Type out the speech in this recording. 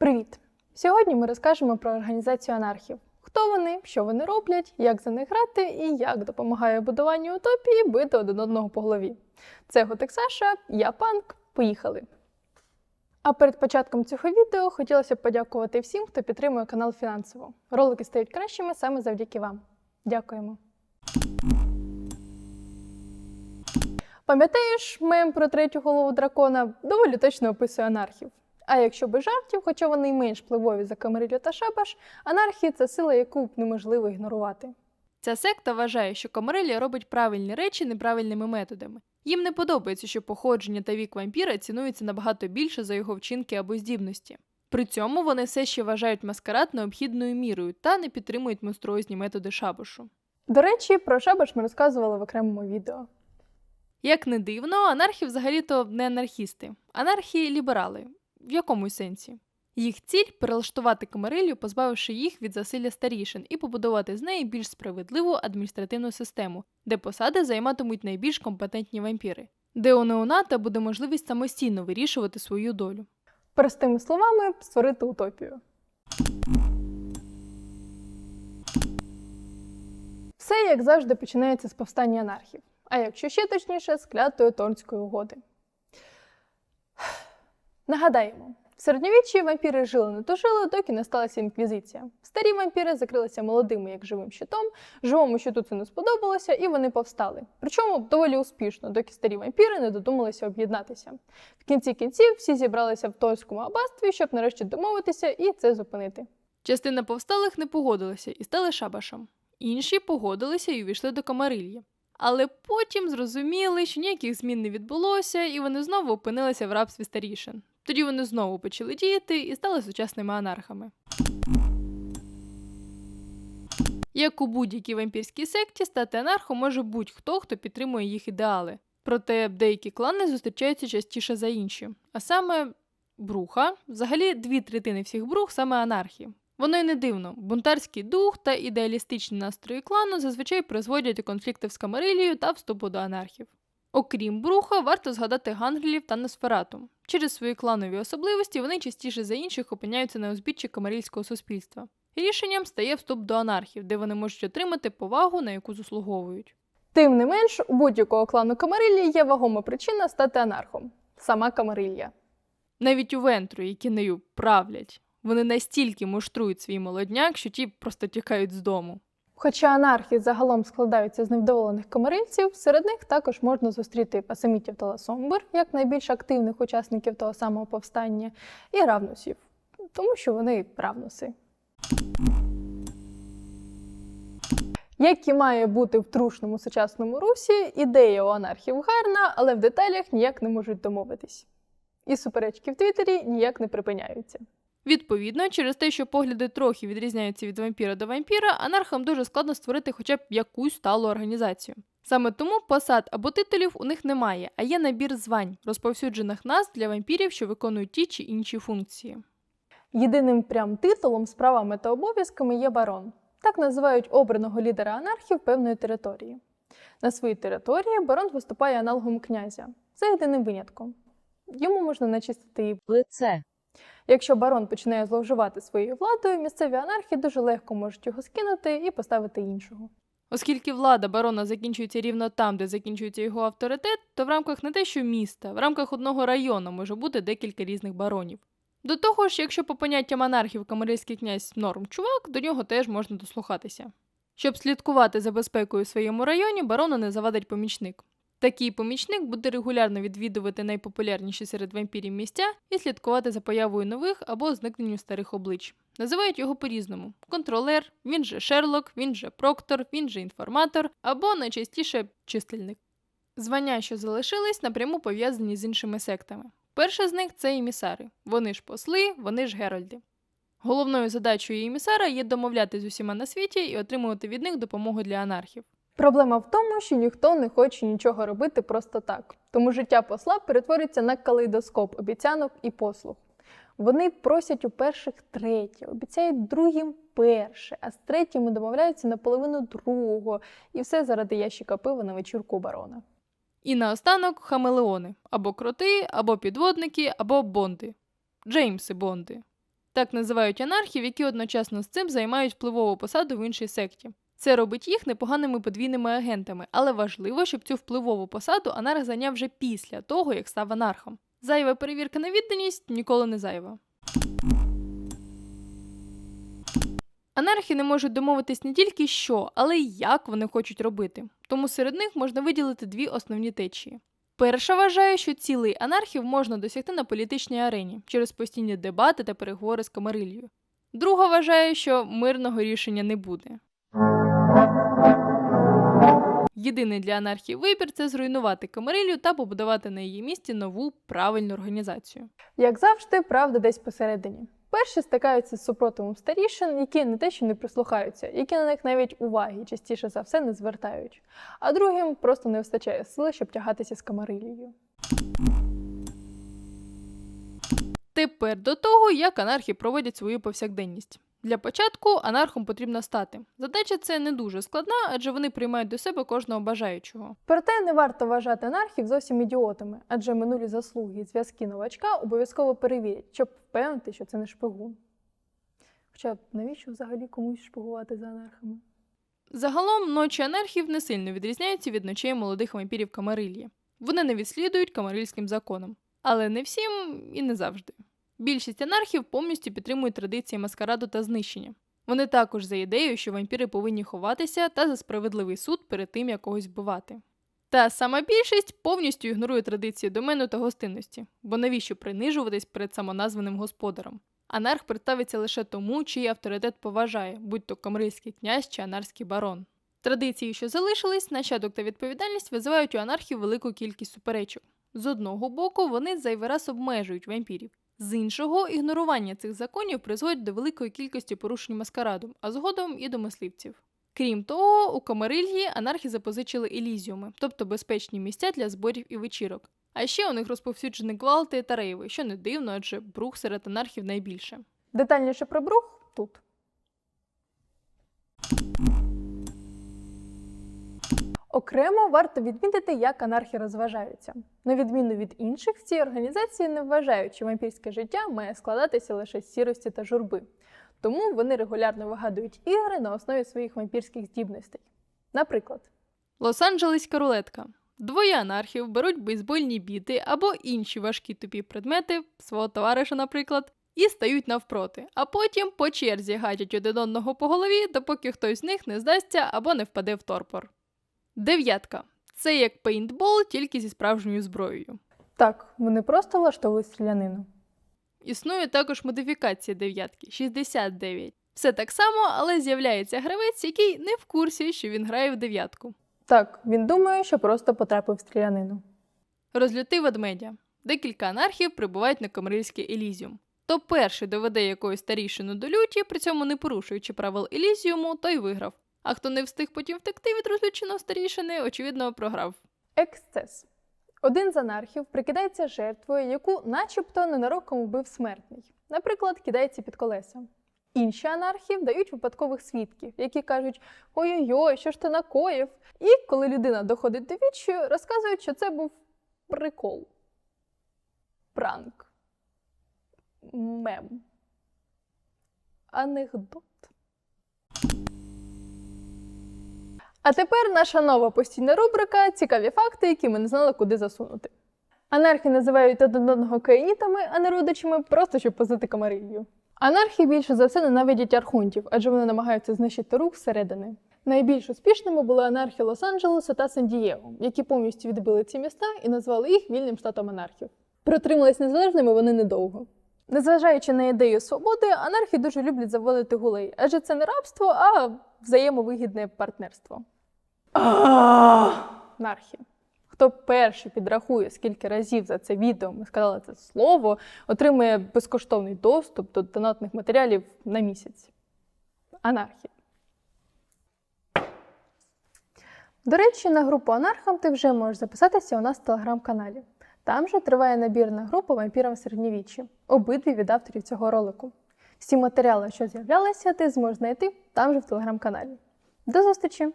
Привіт! Сьогодні ми розкажемо про організацію анархів. Хто вони, що вони роблять, як за них грати і як допомагає будуванню утопії бити один одного по голові. Це Готик Саша, я панк. Поїхали! А перед початком цього відео хотілося б подякувати всім, хто підтримує канал фінансово. Ролики стають кращими саме завдяки вам. Дякуємо. Пам'ятаєш мем про третю голову дракона? Доволі точно описує анархів. А якщо без жартів, хоча вони й менш впливові за Камарилю та Шабаш, анархія це сила, яку неможливо ігнорувати. Ця секта вважає, що Камарелія робить правильні речі неправильними методами. Їм не подобається, що походження та вік вампіра цінуються набагато більше за його вчинки або здібності. При цьому вони все ще вважають маскарад необхідною мірою та не підтримують монструозні методи шабашу. До речі, про Шабаш ми розказували в окремому відео. Як не дивно, анархи взагалі-то не анархісти, анархії ліберали. В якомусь сенсі. Їх ціль перелаштувати Камарилью, позбавивши їх від засилля старішин, і побудувати з неї більш справедливу адміністративну систему, де посади займатимуть найбільш компетентні вампіри, де у неоната буде можливість самостійно вирішувати свою долю. Простими словами, створити утопію. Все, як завжди, починається з повстання анархів, а якщо ще точніше, з клятої Торнської угоди. Нагадаємо, в середньовіччі вампіри жили не тужили, доки не сталася інквізиція. Старі вампіри закрилися молодими як живим щитом, живому щиту це не сподобалося, і вони повстали. Причому доволі успішно, доки старі вампіри не додумалися об'єднатися. В кінці кінців всі зібралися в Торському аббатстві, щоб нарешті домовитися і це зупинити. Частина повсталих не погодилася і стали шабашем. Інші погодилися і увійшли до Камарильї. Але потім зрозуміли, що ніяких змін не відбулося, і вони знову опинилися в рабстві старішин. Тоді вони знову почали діяти і стали сучасними анархами. Як у будь-якій вампірській секті, стати анархом може будь-хто, хто підтримує їх ідеали. Проте деякі клани зустрічаються частіше за інші. А саме бруха, взагалі дві третини всіх брух саме анархії. Воно й не дивно. Бунтарський дух та ідеалістичні настрої клану зазвичай призводять до конфліктів з Камарилією та вступу до анархів. Окрім бруха, варто згадати гангелів та Носферату. Через свої кланові особливості вони частіше за інших опиняються на узбіччі камарильського суспільства. Рішенням стає вступ до анархів, де вони можуть отримати повагу, на яку заслуговують. Тим не менш, у будь-якого клану Камарилії є вагома причина стати анархом сама Камарилья. Навіть у Вентру, які нею правлять, вони настільки муштрують свій молодняк, що ті просто тікають з дому. Хоча анархи загалом складаються з невдоволених комарильців, серед них також можна зустріти пасамітів та ласомбр, як найбільш активних учасників того самого повстання, і равнусів, тому що вони равнуси. Як і має бути в трушному сучасному русі, ідея у анархів гарна, але в деталях ніяк не можуть домовитись. І суперечки в Твіттері ніяк не припиняються. Відповідно, через те, що погляди трохи відрізняються від вампіра до вампіра, анархам дуже складно створити хоча б якусь сталу організацію. Саме тому посад або титулів у них немає, а є набір звань, розповсюджених назв для вампірів, що виконують ті чи інші функції. Єдиним прям титулом з правами та обов'язками є барон. Так називають обраного лідера анархів певної території. На своїй території барон виступає аналогом князя, за єдиним винятком. Йому можна начистити і лице, Якщо барон починає зловживати своєю владою, місцеві анархи дуже легко можуть його скинути і поставити іншого. Оскільки влада барона закінчується рівно там, де закінчується його авторитет, то в рамках не те, що міста, в рамках одного району може бути декілька різних баронів. До того ж, якщо по поняттям анархів камарильський князь норм чувак, до нього теж можна дослухатися. Щоб слідкувати за безпекою в своєму районі, барону не завадить помічник. Такий помічник буде регулярно відвідувати найпопулярніші серед вампірів місця і слідкувати за появою нових або зникненню старих облич. Називають його по-різному: контролер, він же Шерлок, він же Проктор, він же інформатор, або найчастіше чисельник. Звання, що залишились, напряму пов'язані з іншими сектами. Перша з них це емісари. Вони ж посли, вони ж геральди. Головною задачею емісара є домовляти з усіма на світі і отримувати від них допомогу для анархів. Проблема в тому, що ніхто не хоче нічого робити просто так. Тому життя посла перетворюється на калейдоскоп обіцянок і послуг. Вони просять у перших третє, обіцяють другим перше, а з третіми домовляються на половину другого, і все заради ящика пива на вечірку барона. І наостанок хамелеони або кроти, або підводники, або бонди. Джеймси Бонди. Так називають анархів, які одночасно з цим займають впливову посаду в іншій секті. Це робить їх непоганими подвійними агентами, але важливо, щоб цю впливову посаду анарх зайняв вже після того, як став анархом. Зайва перевірка на відданість ніколи не зайва. Анархи не можуть домовитись не тільки що, але й як вони хочуть робити. Тому серед них можна виділити дві основні течії. Перша вважає, що цілий анархів можна досягти на політичній арені через постійні дебати та переговори з Камарильєю. Друга вважає, що мирного рішення не буде. Єдиний для анархії вибір це зруйнувати Камарилью та побудувати на її місці нову правильну організацію. Як завжди, правда десь посередині. Перші стикаються з супротивом старішин, які не те, що не прислухаються, які на них навіть уваги частіше за все не звертають. А другим просто не вистачає сили, щоб тягатися з камарилією. Тепер до того, як анархи проводять свою повсякденність. Для початку анархом потрібно стати. Задача це не дуже складна, адже вони приймають до себе кожного бажаючого. Проте не варто вважати анархів зовсім ідіотами, адже минулі заслуги і зв'язки новачка обов'язково перевірять, щоб впевнити, що це не шпигун. Хоча навіщо взагалі комусь шпигувати за анархами? Загалом ночі анархів не сильно відрізняються від ночей молодих вампірів Камарильї. Вони не відслідують камарильським законам. Але не всім і не завжди. Більшість анархів повністю підтримують традиції маскараду та знищення. Вони також за ідеєю, що вампіри повинні ховатися та за справедливий суд перед тим, як когось вбивати. Та сама більшість повністю ігнорує традиції домену та гостинності, бо навіщо принижуватись перед самоназваним господаром? Анарх представиться лише тому, чий авторитет поважає, будь то камрильський князь чи анарський барон. Традиції, що залишились, нащадок та відповідальність визивають у анархів велику кількість суперечок. З одного боку, вони зайвий раз обмежують вампірів. З іншого, ігнорування цих законів призводить до великої кількості порушень маскараду, а згодом і до мисливців. Крім того, у Камарильї анархи запозичили елізіуми, тобто безпечні місця для зборів і вечірок. А ще у них розповсюджені гвалти та рейви, що не дивно, адже брух серед анархів найбільше. Детальніше про брух тут. Окремо варто відмітити, як анархи розважаються. На відміну від інших, ці організації не вважають, що вампірське життя має складатися лише з сірості та журби. Тому вони регулярно вигадують ігри на основі своїх вампірських здібностей. Наприклад, Лос-Анджелеська рулетка. Двоє анархів беруть бейсбольні біти або інші важкі тупі предмети, свого товариша, наприклад, і стають навпроти, а потім по черзі гатять один одного по голові, допоки хтось з них не здасться або не впаде в торпор. Дев'ятка. Це як пейнтбол, тільки зі справжньою зброєю. так, вони просто влаштовують стрілянину. Існує також модифікація дев'ятки 69. Все так само, але з'являється гравець, який не в курсі, що він грає в дев'ятку. Так, він думає, що просто потрапив в стрілянину. Розлютий ведмедя. Декілька анархів прибувають на Камрильський Елізіум. То перший доведе якоюсь старішину до люті, при цьому не порушуючи правил Елізіуму, той виграв. А хто не встиг потім втекти від розлюченого старішини, очевидно, програв. Ексцес. Один з анархів прикидається жертвою, яку начебто ненароком вбив смертний. Наприклад, кидається під колеса. Інші анархи дають випадкових свідків, які кажуть: ой-ой-ой, що ж ти накоїв? І коли людина доходить до відчаю, розказують, що це був прикол. Пранк. Мем. Анекдот. А тепер наша нова постійна рубрика Цікаві факти, які ми не знали, куди засунути. Анархи називають один одного каїнітами, а не родичами, просто щоб позити камарилью. Анархи більше за все ненавидять архунтів, адже вони намагаються знищити рух зсередини. Найбільш успішними були анархи Лос-Анджелеса та Сан-Дієго, які повністю відбили ці міста і назвали їх вільним штатом анархів. Протримались незалежними вони недовго. Незважаючи на ідею свободи, анархи дуже люблять заводити гулей, адже це не рабство, а взаємовигідне партнерство. Анархи. Хто перший підрахує, скільки разів за це відео ми сказали це слово, отримує безкоштовний доступ до донатних матеріалів на місяць. Анархія. До речі, на групу Анархам ти вже можеш записатися у нас в телеграм-каналі. Там же триває набір на групу вампірам середньовіччі, обидві від авторів цього ролику. Всі матеріали, що з'являлися, ти зможеш знайти там же в телеграм-каналі. До зустрічі!